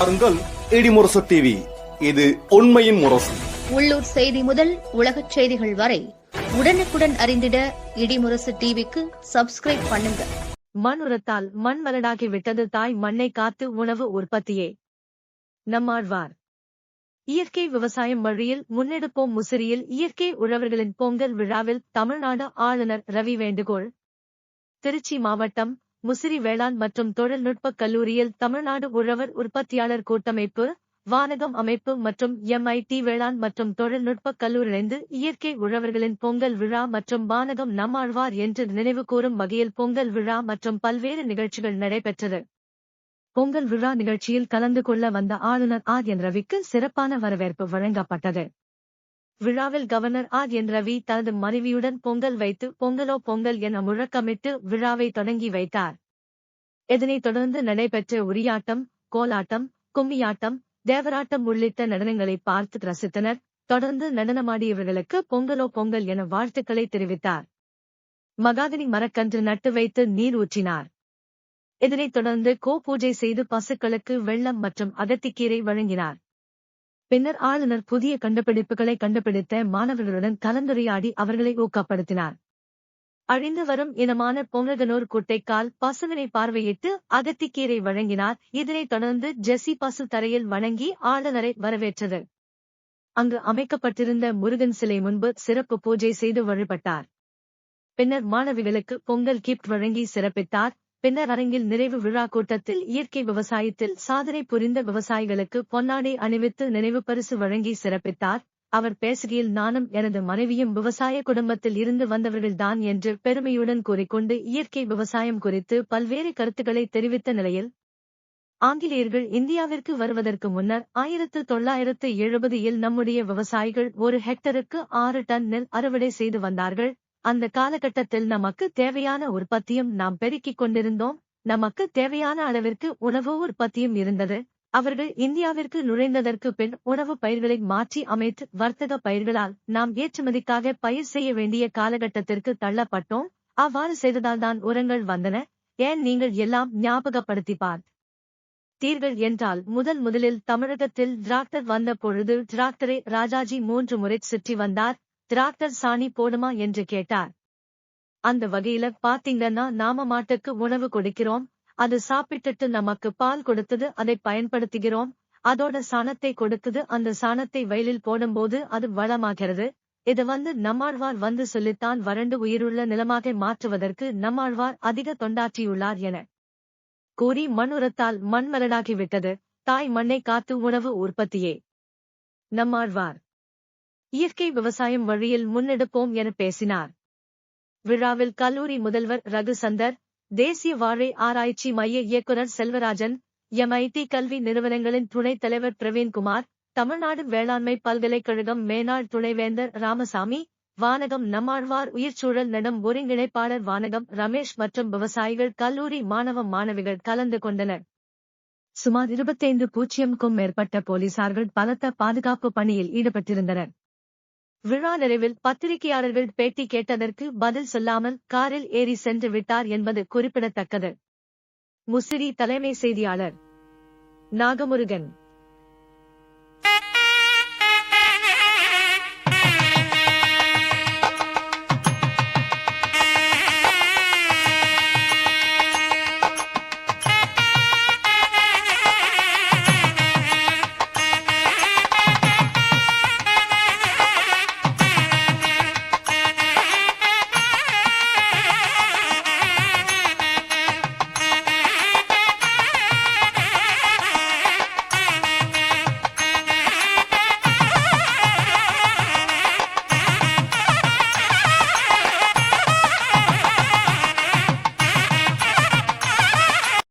பாருங்கள் இடிமுரசு டிவி இது உண்மையின் முரசு. உள்ளூர் செய்தி முதல் உலகச் செய்திகள் வரை உடனுக்குடன் அறிந்திட இடிமுரசு டிவிக்கு சப்ஸ்கிரைப் பண்ணுங்க. மண் உரத்தால் மண் மலடாகி விட்டது தாய் மண்ணை காத்து உணவு உற்பத்தியே. நம்மாழ்வார். இயற்கை விவசாயம் வழியில் முன்னெடுப்போம் முசிறியில் இயற்கை உழவர்களின் பொங்கல் விழாவில் தமிழ்நாடு ஆளுநர் ரவி வேண்டுகோள். திருச்சி மாவட்டம் முசிறி வேளாண் மற்றும் தொழில்நுட்பக் கல்லூரியில் தமிழ்நாடு உழவர் உற்பத்தியாளர் கூட்டமைப்பு வானகம் அமைப்பு மற்றும் எம்ஐடி வேளாண் மற்றும் தொழில்நுட்பக் கல்லூரி இயற்கை உழவர்களின் பொங்கல் விழா மற்றும் வானகம் நம்மாழ்வார் என்று நினைவு கூறும் வகையில் பொங்கல் விழா மற்றும் பல்வேறு நிகழ்ச்சிகள் நடைபெற்றது. பொங்கல் விழா நிகழ்ச்சியில் கலந்து கொள்ள வந்த ஆளுநர் ஆர் என் ரவிக்கு சிறப்பான வரவேற்பு வழங்கப்பட்டது. விழாவில் கவர்னர் ஆர். என். ரவி தனது மனைவியுடன் பொங்கல் வைத்து பொங்கலோ பொங்கல் என முழக்கமிட்டு விழாவை தொடங்கி வைத்தார். இதனைத் தொடர்ந்து நடைபெற்ற உரியாட்டம் கோலாட்டம் கும்மியாட்டம் தேவராட்டம் உள்ளிட்ட நடனங்களை பார்த்து ரசித்தனர். தொடர்ந்து நடனமாடியவர்களுக்கு பொங்கலோ பொங்கல் என வாழ்த்துக்களை தெரிவித்தார். மகாதினி மரக்கன்று நட்டு வைத்து நீர் ஊற்றினார். இதனைத் தொடர்ந்து கோ பூஜை செய்து பசுக்களுக்கு வெள்ளம் மற்றும் அகத்திக்கீரை வழங்கினார். பின்னர் ஆளுநர் புதிய கண்டுபிடிப்புகளை கண்டுபிடித்த மாணவர்களுடன் கலந்துரையாடி அவர்களை ஊக்கப்படுத்தினார். அழிந்து வரும் இனமான பொங்ககனூர் குட்டைக்கால் பசுவினை பார்வையிட்டு அகத்திக்கீரை வழங்கினார். இதனைத் தொடர்ந்து ஜெஸ்ஸி பசு தரையில் வணங்கி ஆளுநரை வரவேற்றது. அங்கு அமைக்கப்பட்டிருந்த முருகன் சிலை முன்பு சிறப்பு பூஜை செய்து வழிபட்டார். பின்னர் மாணவிகளுக்கு பொங்கல் கிப்ட் வழங்கி சிறப்பித்தார். பின்னர் அரங்கில் நிறைவு விழா கூட்டத்தில் இயற்கை விவசாயத்தில் சாதனை புரிந்த விவசாயிகளுக்கு பொன்னாடை அணிவித்து நினைவு பரிசு வழங்கி சிறப்பித்தார். அவர் பேசுகையில் நானும் எனது மனைவியும் விவசாய குடும்பத்தில் இருந்து வந்தவர்கள்தான் என்று பெருமையுடன் கூறிக்கொண்டு இயற்கை விவசாயம் குறித்து பல்வேறு கருத்துக்களை தெரிவித்த நிலையில் ஆங்கிலேயர்கள் இந்தியாவிற்கு வருவதற்கு முன்னர் ஆயிரத்து தொள்ளாயிரத்து எழுபதில் நம்முடைய விவசாயிகள் ஒரு ஹெக்டருக்கு ஆறு டன் நெல் அறுவடை செய்து வந்தார்கள். அந்த காலகட்டத்தில் நமக்கு தேவையான உற்பத்தியும் நாம் பெருக்கிக் கொண்டிருந்தோம். நமக்கு தேவையான அளவிற்கு உணவு உற்பத்தியும் இருந்தது. அவர்கள் இந்தியாவிற்கு நுழைந்ததற்கு பின் உணவு பயிர்களை மாற்றி அமைத்து வர்த்தக பயிர்களால் நாம் ஏற்றுமதிக்காக பயிர் செய்ய வேண்டிய காலகட்டத்திற்கு தள்ளப்பட்டோம். அவ்வாறு செய்ததால்தான் உரங்கள் வந்தன. ஏன் நீங்கள் எல்லாம் ஞாபகப்படுத்தி பார் தீர்கள் என்றால் முதல் முதலில் தமிழகத்தில் டிராக்டர் வந்த பொழுது டிராக்டரை ராஜாஜி மூன்று முறை சுற்றி வந்தார். டிராக்டர் சாணி போடுமா என்று கேட்டார். அந்த வகையில பாத்தீங்கன்னா நாம மாட்டுக்கு உணவு கொடுக்கிறோம். அது சாப்பிட்டுட்டு நமக்கு பால் கொடுத்தது அதை பயன்படுத்துகிறோம். அதோட சாணத்தை கொடுக்குது அந்த சாணத்தை வயலில் போடும்போது அது வளமாகிறது. இது வந்து நம்மாழ்வார் வந்து சொல்லித்தான் வறண்டு உயிருள்ள நிலமாக மாற்றுவதற்கு நம்மாழ்வார் அதிக தொண்டாற்றியுள்ளார் என கூறி மண் உரத்தால் மண்மரடாகிவிட்டது தாய் மண்ணை காத்து உணவு உற்பத்தியே. நம்மாழ்வார். இயற்கை விவசாயம் வழியில் முன்னெடுப்போம் என பேசினார். விழாவில் கல்லூரி முதல்வர் ரகு சந்தர் தேசிய வாழை ஆராய்ச்சி மைய இயக்குநர் செல்வராஜன் எம்ஐடி கல்வி நிறுவனங்களின் துணைத் தலைவர் பிரவீன்குமார் தமிழ்நாடு வேளாண்மை பல்கலைக்கழகம் மேனாள் துணைவேந்தர் ராமசாமி வானகம் நம்மாழ்வார் உயிர்ச்சூழல் நடம் ஒருங்கிணைப்பாளர் வானகம் ரமேஷ் மற்றும் விவசாயிகள் கல்லூரி மாணவ மாணவிகள் கலந்து கொண்டனர். சுமார் இருபத்தைந்து பூஜ்ஜியம்க்கும் மேற்பட்ட போலீசார்கள் பலத்த பாதுகாப்பு பணியில் ஈடுபட்டிருந்தனர். விழா நிறைவில் பத்திரிகையாளர்கள் பேட்டி கேட்டதற்கு பதில் சொல்லாமல் காரில் ஏறி சென்று விட்டார் என்பது குறிப்பிடத்தக்கது. முசிறி தலைமை செய்தியாளர். நாகமுருகன்.